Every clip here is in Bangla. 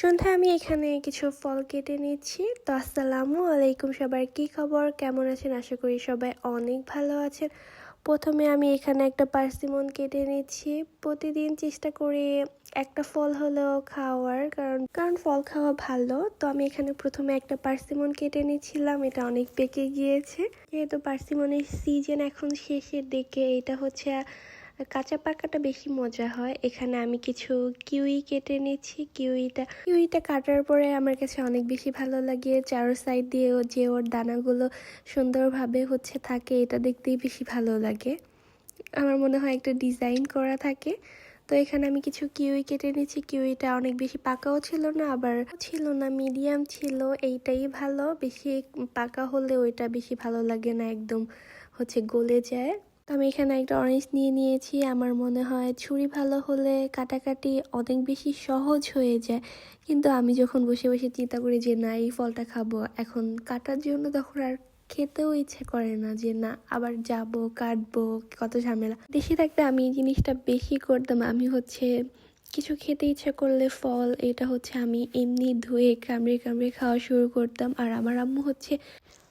সন্ধ্যায় আমি এখানে কিছু ফল কেটে নিচ্ছি। তো আসসালামু আলাইকুম সবার। কি খবর? কেমন আছেন? আশা করি সবাই অনেক ভালো আছেন। প্রথমে আমি এখানে একটা পার্সিমন কেটে নিচ্ছি। প্রতিদিন চেষ্টা করি একটা ফল হলেও খাওয়ার, কারণ কারণ ফল খাওয়া ভালো। তো আমি এখানে প্রথমে একটা পার্সিমন কেটে নিচ্ছিলাম। এটা অনেক পেকে গিয়েছে। যেহেতু পার্সিমনের সিজন এখন শেষের দিকে, এটা হচ্ছে কাঁচা পাকাটা বেশি মজা হয়। এখানে আমি কিছু কিউই কেটে নিচ্ছি কিউইটা কিউইটা কাটার পরে আমার কাছে অনেক বেশি ভালো লাগে। চারো সাইড দিয়ে যে ওর দানাগুলো সুন্দরভাবে হচ্ছে থাকে, এটা দেখতেই বেশি ভালো লাগে। আমার মনে হয় একটা ডিজাইন করা থাকে। তো এখানে আমি কিছু কিউই কেটে নিচ্ছি কিউইটা অনেক বেশি পাকাও ছিল না, আবার ছিল না মিডিয়াম ছিল। এইটাই ভালো। বেশি পাকা হলে ওইটা বেশি ভালো লাগে না, একদম হচ্ছে গলে যায়। তো আমি এখানে একটা অরেঞ্জ নিয়ে নিয়েছি। আমার মনে হয় ছুরি ভালো হলে কাটাকাটি অনেক বেশি সহজ হয়ে যায়। কিন্তু আমি যখন বসে বসে চিন্তা করি যে, না, এই ফলটা খাব। এখন কাটার জন্য তখন আর খেতেও ইচ্ছে করে না যে, না, আবার যাব, কাটবো, কত ঝামেলা। দেশে থাকতে আমি এই জিনিসটা বেশি করতাম। আমি হচ্ছে কিছু খেতে ইচ্ছে করলে ফল, এটা হচ্ছে আমি এমনি ধুয়ে কামড়ে কামড়ে খাওয়া শুরু করতাম। আর আমার আম্মু হচ্ছে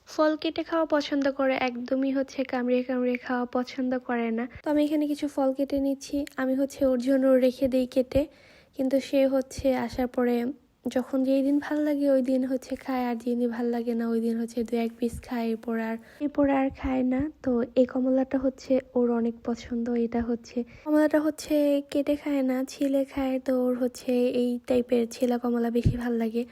ফল কেটে খাওয়া পছন্দ করে, একদমই হচ্ছে কামড়িয়ে কামড়িয়ে খাওয়া পছন্দ করে না। তো আমি এখানে কিছু ফল কেটে নিচ্ছি। আমি হচ্ছে ওর জন্য রেখে দিই কেটে। কিন্তু সে হচ্ছে আসার পরে যখন যেই দিন ভালো লাগে ওই দিন হচ্ছে খায়, আর যেই দিন ভালো লাগে না ওই দিন হচ্ছে দু এক পিস খায়। এরপর আর এরপর আর খায় না। তো এই কমলাটা হচ্ছে ওর অনেক পছন্দ। এটা হচ্ছে, কমলাটা হচ্ছে কেটে খায় না, ছিলে খায়। তো ওর হচ্ছে এই টাইপের ছেলা কমলা বেশি ভালো লাগে।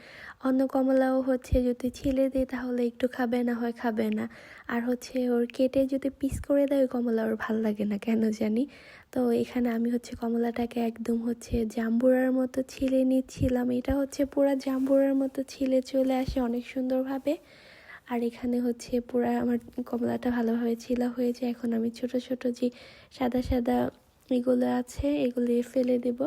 অন্য কমলাও হচ্ছে যদি ছিলে দেয় তাহলে একটু খাবে, না হয় খাবে না। আর হচ্ছে ওর কেটে যদি পিস করে দেয়, ওই কমলা ওর ভালো লাগে না, কেন জানি? তো এখানে আমি হচ্ছে কমলাটাকে একদম হচ্ছে জাম্বুরার মতো ছিলে নিচ্ছিলাম। এটা হচ্ছে পুরো জাম্বুরার মতো ছিলে চলে আসে অনেক সুন্দরভাবে। আর এখানে হচ্ছে পুরো আমার কমলাটা ভালোভাবে ছিলা হয়েছে এখন আমি ছোট ছোট যে সাদা সাদা এগুলো আছে, এগুলি ফেলে দেব।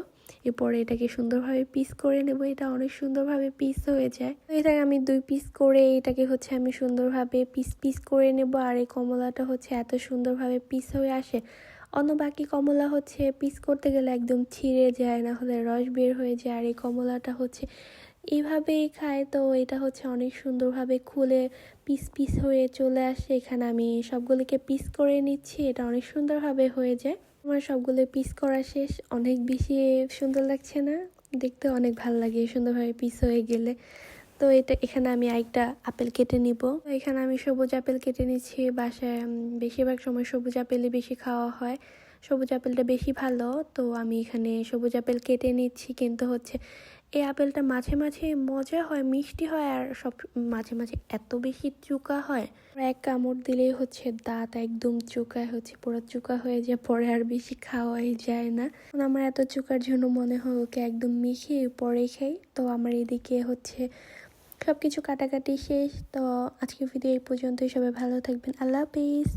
এরপরে এটাকে সুন্দরভাবে পিস করে নেব। এটা অনেক সুন্দরভাবে পিস হয়ে যায়। এটা আমি দুই পিস করে এটাকে হচ্ছে আমি সুন্দরভাবে পিস পিস করে নেব। আর এই কমলাটা হচ্ছে এত সুন্দরভাবে পিস হয়ে আসে। অন্য বাকি কমলা হচ্ছে পিস করতে গেলে একদম ছিঁড়ে যায়, না হলে রস বের হয়ে যায়। আর এই কমলাটা হচ্ছে এইভাবেই খায়, তো এটা হচ্ছে অনেক সুন্দরভাবে খুলে পিস পিস হয়ে চলে আসে। এখানে আমি সবগুলিকে পিস করে নিচ্ছি, এটা অনেক সুন্দরভাবে হয়ে যায়। আমার সবগুলো পিস করা শেষ, অনেক বেশি সুন্দর লাগছে না, দেখতে অনেক ভালো লাগে সুন্দরভাবে পিস হয়ে গেলে। তো এটা, এখানে আমি আরেকটা আপেল কেটে নিব। এখানে আমি সবুজ আপেল কেটে নিচ্ছি বাসায় বেশিরভাগ সময় সবুজ আপেলই বেশি খাওয়া হয়। সবুজ আপেলটা বেশি ভালো, তো আমি এখানে সবুজ আপেল কেটে নিচ্ছি। কিন্তু হচ্ছে, এই আপেলটা মাঝে মাঝে মজা হয়, মিষ্টি হয়, আর সব, মাঝে মাঝে এত বেশি চুকা হয়। এক কামড় দিলেই হচ্ছে দাঁত একদম চুকায়, হচ্ছে পুরো চুকা হয়ে যায়, পরে আর বেশি খাওয়াই যায় না। আমার এত চুকার জন্য মনে হয় ওকে একদম মিশিয়ে পরে খাই। তো আমার এদিকে হচ্ছে সব কিছু কাটাকাটি শেষ। তো আজকের ভিডিও এই পর্যন্তই। সবাই ভালো থাকবেন। আল্লাহ হাফিজ।